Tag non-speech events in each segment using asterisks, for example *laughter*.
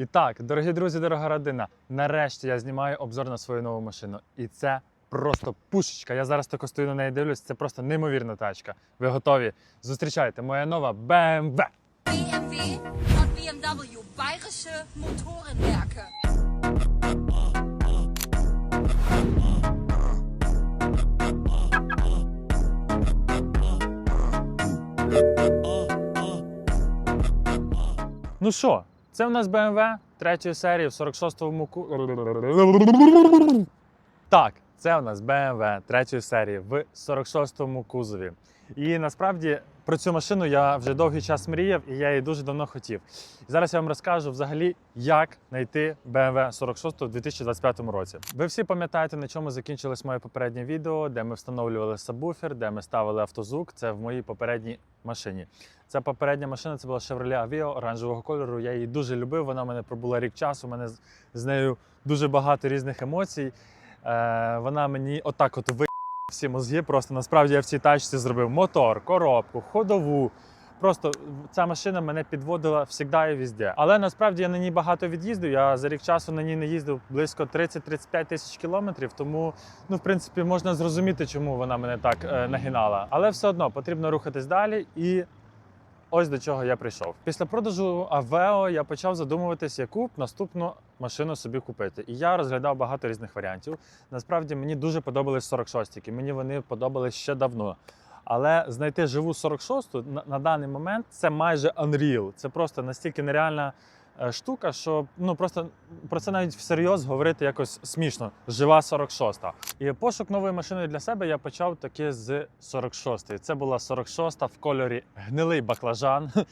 І так, дорогі друзі, дорога родина, нарешті я знімаю обзор на свою нову машину. І це просто пушечка. Я зараз тако стою на неї дивлюсь. Це просто неймовірна тачка. Ви готові? Зустрічайте, моя нова BMW. BMW und BMW, bayerische Motorenwerke. Ну що, це в нас BMW третьої серії в 46-му кузові. Так, це в нас BMW третьої серії в 46-му кузові. І насправді про цю машину я вже довгий час мріяв, і я її дуже давно хотів. Зараз я вам розкажу взагалі, як знайти BMW 46 у 2025 році. Ви всі пам'ятаєте, на чому закінчилось моє попереднє відео, де ми встановлювали сабвуфер, де ми ставили автозвук. Це в моїй попередній машині. Ця попередня машина це була Chevrolet Aveo оранжевого кольору. Я її дуже любив. Вона в мене пробула рік часу. У мене з нею дуже багато різних емоцій. Е, вона мені отак от ви всі мозги. Просто насправді я в цій тачці зробив мотор, коробку, ходову. Просто ця машина мене підводила завжди і везде. Але насправді я на ній багато від'їздив. Я за рік часу на ній не їздив близько 30-35 тисяч кілометрів. Тому, ну, в принципі, можна зрозуміти, чому вона мене так е, нагинала. Але все одно потрібно рухатись далі і. Ось до чого я прийшов. Після продажу Авео я почав задумуватись, яку б наступну машину собі купити. І я розглядав багато різних варіантів. Насправді мені дуже подобались 46-ки. Мені вони подобались ще давно. Але знайти живу 46-ту на, на даний момент це майже unreal. Це просто настільки нереальна штука, що ну просто про це навіть всерйоз говорити якось смішно. Жива 46-та. І пошук нової машини для себе я почав таки з 46-ї. Це була 46-та в кольорі гнилий баклажан. *laughs*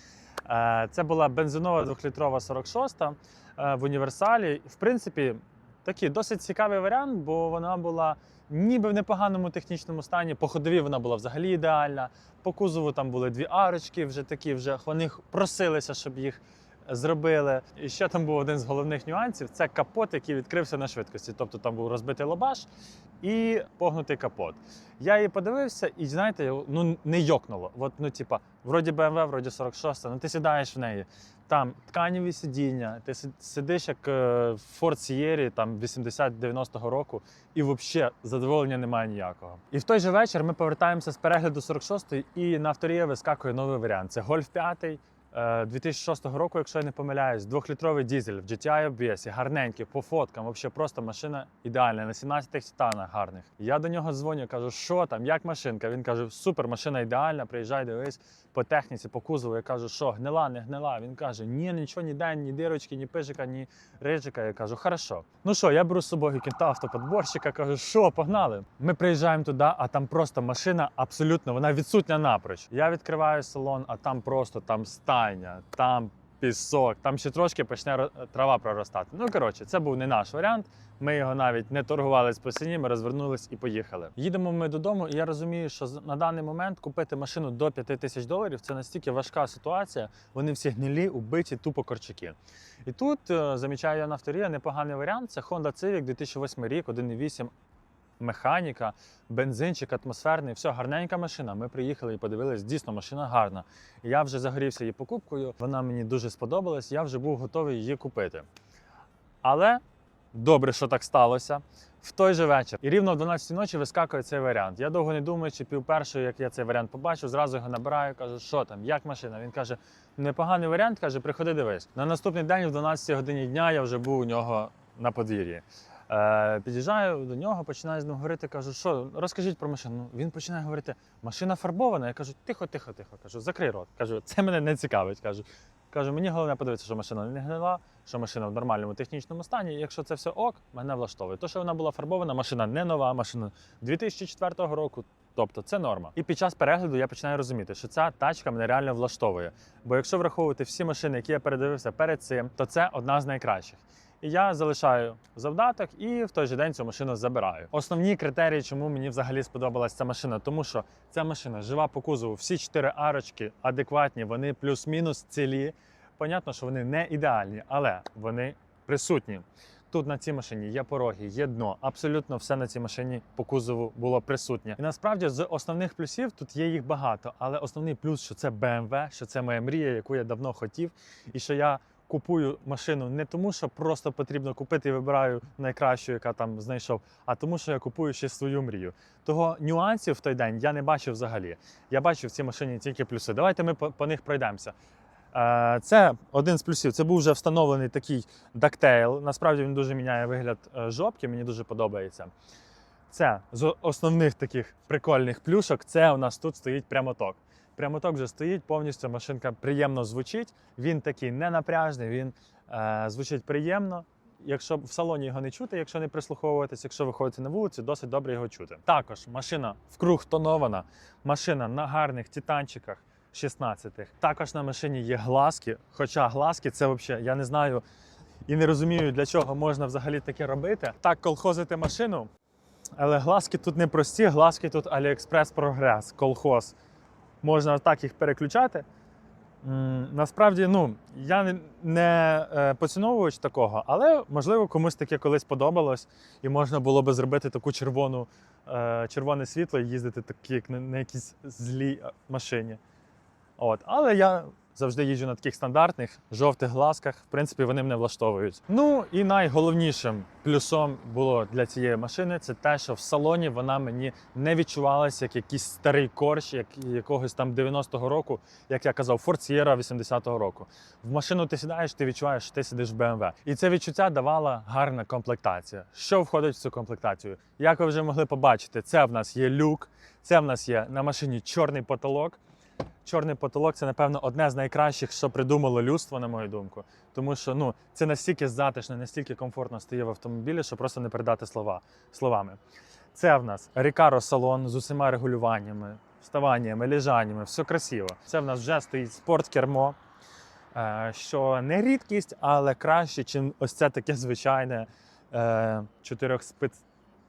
Е, Це була бензинова двохлітрова 46-та е, в універсалі. В принципі, такий досить цікавий варіант, бо вона була ніби в непоганому технічному стані. По ходові вона була взагалі ідеальна. По кузову там були дві арочки, вже такі, вже вони просилися, щоб їх зробили. І ще там був один з головних нюансів: це капот, який відкрився на швидкості. Тобто там був розбитий лобаш і погнутий капот. Я її подивився, і знаєте, ну не йокнуло. От, ну, типа, вроді BMW, вроді 46, ну ти сідаєш в неї. Там тканеві сидіння, ти сидиш як е, в Ford Sierra, там 80-90-го року, і взагалі задоволення немає ніякого. І в той же вечір ми повертаємося з перегляду 46-ї, і на авторія вискакує новий варіант. Це Golf 5 е, 2006 року, якщо я не помиляюсь, двохлітровий дізель в GTI обвесі, гарненький, по фоткам. Взагалі просто машина ідеальна, на 17 титанах гарних. Я до нього дзвоню, кажу, що там, як машинка? Він каже, супер, машина ідеальна, приїжджай, дивись по техніці, по кузову. Я кажу, що гнила, не гнила. Він каже, ні, нічого, ніде, ні дирочки, ні пижика, ні рижика. Я кажу, хорошо. Ну що, я беру з собою кінта автоподборщика, кажу, що, погнали. Ми приїжджаємо туди, а там просто машина абсолютно, вона відсутня напроч. Я відкриваю салон, а там просто там стайня, там пісок, там ще трошки почне трава проростати. Ну коротше, це був не наш варіант. Ми його навіть не торгувались по ціні, ми розвернулись і поїхали. Їдемо ми додому, і я розумію, що на даний момент купити машину до 5 тисяч доларів це настільки важка ситуація. Вони всі гнилі, убиті, тупо корчаки. І тут е, замічаю я на авторія непоганий варіант. Це Honda Civic 2008 рік, 1.8 механіка, бензинчик, атмосферний, все гарненька машина. Ми приїхали і подивились, дійсно машина гарна. Я вже загорівся її покупкою. Вона мені дуже сподобалась. Я вже був готовий її купити. Але добре, що так сталося. В той же вечір. І рівно о 12 ночі вискакує цей варіант. Я довго не думаючи, пів першої, як я цей варіант побачив, зразу його набираю, кажу, що там, як машина. Він каже: непоганий варіант, каже, приходи дивись. На наступний день, в 12 годині дня, я вже був у нього на подвір'ї. Е, під'їжджаю до нього, починаю з ним говорити, кажу, що розкажіть про машину. Він починає говорити, машина фарбована. Я кажу, тихо, тихо, тихо. Кажу, закрий рот. Кажу, це мене не цікавить. Кажу, кажу, мені головне подивитися, що машина не гнила, що машина в нормальному технічному стані. Якщо це все ок, мене влаштовує. То, що вона була фарбована, машина не нова, машина 2004 року. Тобто це норма. І під час перегляду я починаю розуміти, що ця тачка мене реально влаштовує. Бо якщо враховувати всі машини, які я передивився перед цим, то це одна з найкращих. І я залишаю завдаток і в той же день цю машину забираю. Основні критерії, чому мені взагалі сподобалась ця машина, тому що ця машина жива по кузову, всі чотири арочки адекватні, вони плюс-мінус цілі. Понятно, що вони не ідеальні, але вони присутні. Тут на цій машині є пороги, є дно. Абсолютно все на цій машині по кузову було присутнє. І насправді з основних плюсів тут є їх багато. Але основний плюс, що це BMW, що це моя мрія, яку я давно хотів, і що я купую машину не тому, що просто потрібно купити і вибираю найкращу, яка там знайшов, а тому, що я купую ще свою мрію. Того нюансів в той день я не бачив взагалі. Я бачив в цій машині тільки плюси. Давайте ми по, по них пройдемося. Е, Це один з плюсів. Це був вже встановлений такий дактейл. Насправді він дуже міняє вигляд е, жопки, мені дуже подобається. Це з основних таких прикольних плюшок. Це у нас тут стоїть прямоток. Прямоток вже стоїть, повністю машинка приємно звучить. Він такий ненапряжний, він е, звучить приємно. Якщо в салоні його не чути, якщо не прислуховуватись, якщо виходите на вулицю, досить добре його чути. Також машина вкруг тонована, машина на гарних титанчиках 16-х. Також на машині є глазки. Хоча глазки це взагалі, я не знаю і не розумію, для чого можна взагалі таке робити. Так, колхозити машину. Але глазки тут не прості, глазки тут AliExpress Прогрес, колхоз. Можна так їх переключати. Насправді, ну, я не, е, поціновувач такого, але можливо комусь таке колись подобалось, і можна було би зробити таку червону, е, червоне світло і їздити так, як на, на якійсь злій е, машині. От. Але я завжди їжджу на таких стандартних жовтих глазках. В принципі, вони мене влаштовують. Ну і найголовнішим плюсом було для цієї машини це те, що в салоні вона мені не відчувалася як якийсь старий корч, як якогось там 90-го року, як я казав, Ford Sierra 80-го року. В машину ти сідаєш, ти відчуваєш, що ти сидиш в BMW. І це відчуття давала гарна комплектація. Що входить в цю комплектацію? Як ви вже могли побачити, це в нас є люк, це в нас є на машині чорний потолок. Чорний потолок це, напевно, одне з найкращих, що придумало людство, на мою думку. Тому що ну, це настільки затишно, настільки комфортно стає в автомобілі, що просто не передати слова, словами. Це в нас Recaro салон з усіма регулюваннями, вставаннями, лежаннями, все красиво. Це в нас вже стоїть спорткермо, е, що не рідкість, але краще, ніж ось це таке звичайне е, чотирьохспиц...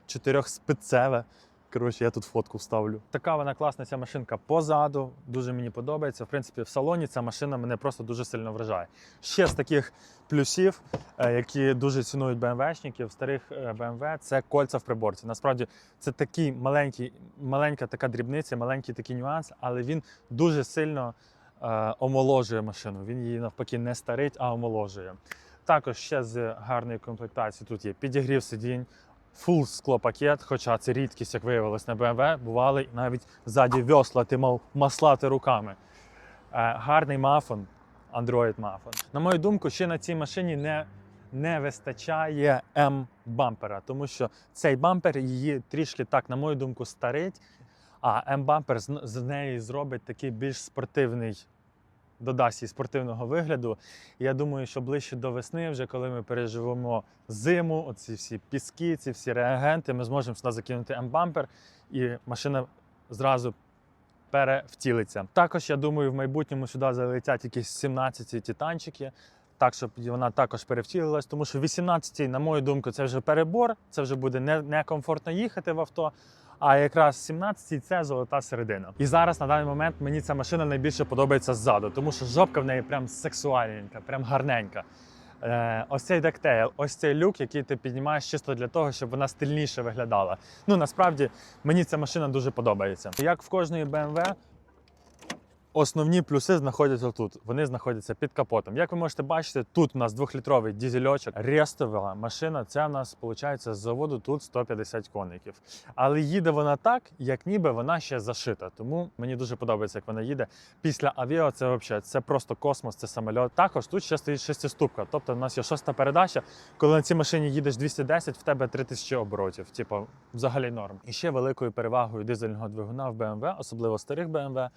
чотирьохспицеве. Коротше, я тут фотку вставлю. Така вона класна ця машинка позаду. Дуже мені подобається. В принципі, в салоні ця машина мене просто дуже сильно вражає. Ще з таких плюсів, е, які дуже цінують БМВшників, старих е, BMW, це кольця в приборці. Насправді це такий маленький, маленька така дрібниця, маленький такий нюанс, але він дуже сильно е, омоложує машину. Він її навпаки не старить, а омоложує. Також ще з гарної комплектації тут є підігрів сидінь, фул склопакет, хоча це рідкість, як виявилось на BMW, бували навіть ззаді весла, ти мав маслати руками. Е, гарний мафон, Android мафон. На мою думку, ще на цій машині не, не вистачає М-бампера, тому що цей бампер її трішки так, на мою думку, старить, а М-бампер з, з неї зробить такий більш спортивний. Додасть їй спортивного вигляду. Я думаю, що ближче до весни, вже коли ми переживемо зиму, оці всі піски, ці всі реагенти, ми зможемо сюди закинути М-бампер, і машина зразу перевтілиться. Також я думаю, в майбутньому сюди залетять якісь 17 титанчики. Так, щоб вона також перевтілилась, тому що 18, на мою думку, це вже перебор, це вже буде некомфортно їхати в авто. А якраз 17 це золота середина. І зараз на даний момент мені ця машина найбільше подобається ззаду, тому що жопка в неї прям сексуальненька, прям гарненька. Е, ось цей дектейл, ось цей люк, який ти піднімаєш чисто для того, щоб вона стильніше виглядала. Ну насправді мені ця машина дуже подобається. Як в кожної BMW, Основні плюси знаходяться тут. Вони знаходяться під капотом. Як ви можете бачити, тут у нас двохлітровий дізельочок, рестова машина. Це у нас виходить з заводу тут 150 коників. Але їде вона так, як ніби вона ще зашита. Тому мені дуже подобається, як вона їде. Після авіо це взагалі це просто космос, це самольот. Також тут ще стоїть шестиступка. Тобто, у нас є шоста передача. Коли на цій машині їдеш 210, в тебе 3000 оборотів. Типу, взагалі норм. І ще великою перевагою дизельного двигуна в BMW, особливо старих BMW,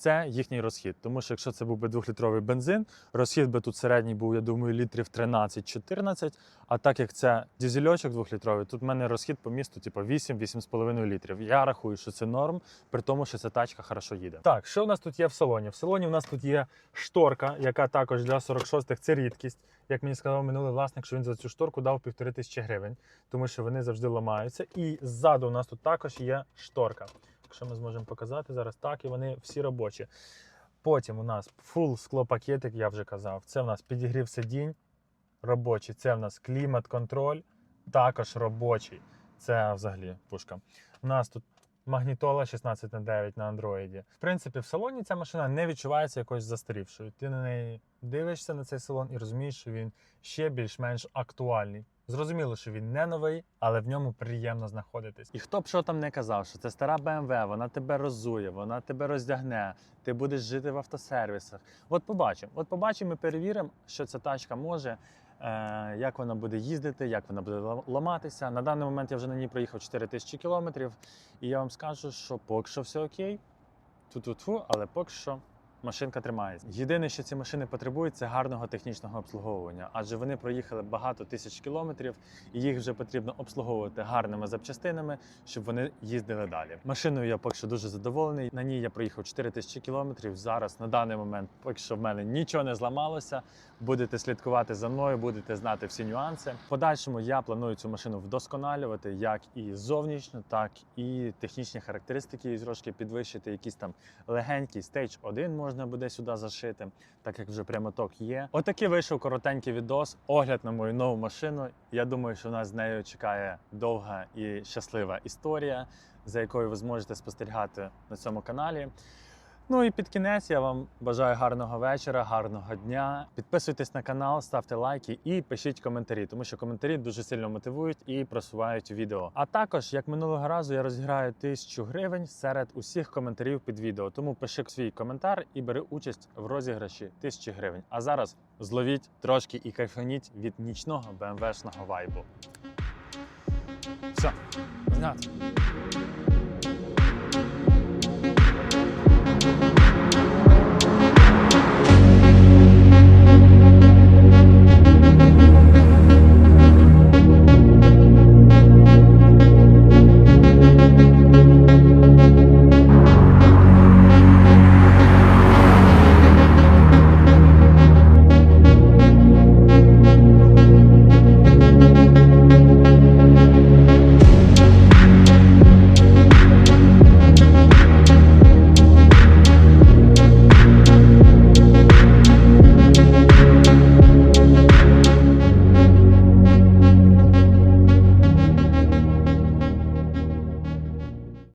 це їхній розхід. Тому що якщо це був би двохлітровий бензин, розхід би тут середній був, я думаю, літрів 13-14. А так як це дізельочок двохлітровий, тут в мене розхід по місту, типу 8-8,5 літрів. Я рахую, що це норм, при тому, що ця тачка хорошо їде. Так, що у нас тут є в салоні? В салоні у нас тут є шторка, яка також для 46-х це рідкість. Як мені сказав минулий власник, що він за цю шторку дав півтори тисячі гривень, тому що вони завжди ламаються. І ззаду у нас тут також є шторка. Якщо ми зможемо показати зараз, так, і вони всі робочі. Потім у нас фул склопакетик, я вже казав. Це у нас підігрів сидінь робочий. Це в нас клімат-контроль, також робочий. Це взагалі пушка. У нас тут магнітола 16 на 9 на андроїді. В принципі, в салоні ця машина не відчувається якось застарівшою. Ти на неї дивишся на цей салон і розумієш, що він ще більш-менш актуальний. Зрозуміло, що він не новий, але в ньому приємно знаходитись. І хто б що там не казав, що це стара BMW, вона тебе розує, вона тебе роздягне, ти будеш жити в автосервісах. От побачимо. От побачимо і перевіримо, що ця тачка може, е, як вона буде їздити, як вона буде ламатися. На даний момент я вже на ній проїхав 4 тисячі кілометрів, і я вам скажу, що поки що все окей. Ту-ту-ту, але поки що машинка тримається. Єдине, що ці машини потребують, це гарного технічного обслуговування, адже вони проїхали багато тисяч кілометрів, і їх вже потрібно обслуговувати гарними запчастинами, щоб вони їздили далі. Машиною я поки що дуже задоволений. На ній я проїхав 4 тисячі кілометрів. Зараз на даний момент, поки що в мене нічого не зламалося. Будете слідкувати за мною, будете знати всі нюанси. В подальшому я планую цю машину вдосконалювати як і зовнішньо, так і технічні характеристики її трошки підвищити. Якийсь там легенький стейдж 1 можна буде сюди зашити, так як вже прямоток є. Отакий вийшов коротенький відос, огляд на мою нову машину. Я думаю, що нас з нею чекає довга і щаслива історія, за якою ви зможете спостерігати на цьому каналі. Ну і під кінець я вам бажаю гарного вечора, гарного дня. Підписуйтесь на канал, ставте лайки і пишіть коментарі, тому що коментарі дуже сильно мотивують і просувають відео. А також, як минулого разу, я розіграю тисячу гривень серед усіх коментарів під відео. Тому пиши свій коментар і бери участь в розіграші тисячі гривень. А зараз зловіть трошки і кайфаніть від нічного БМВшного вайбу. Все, знято.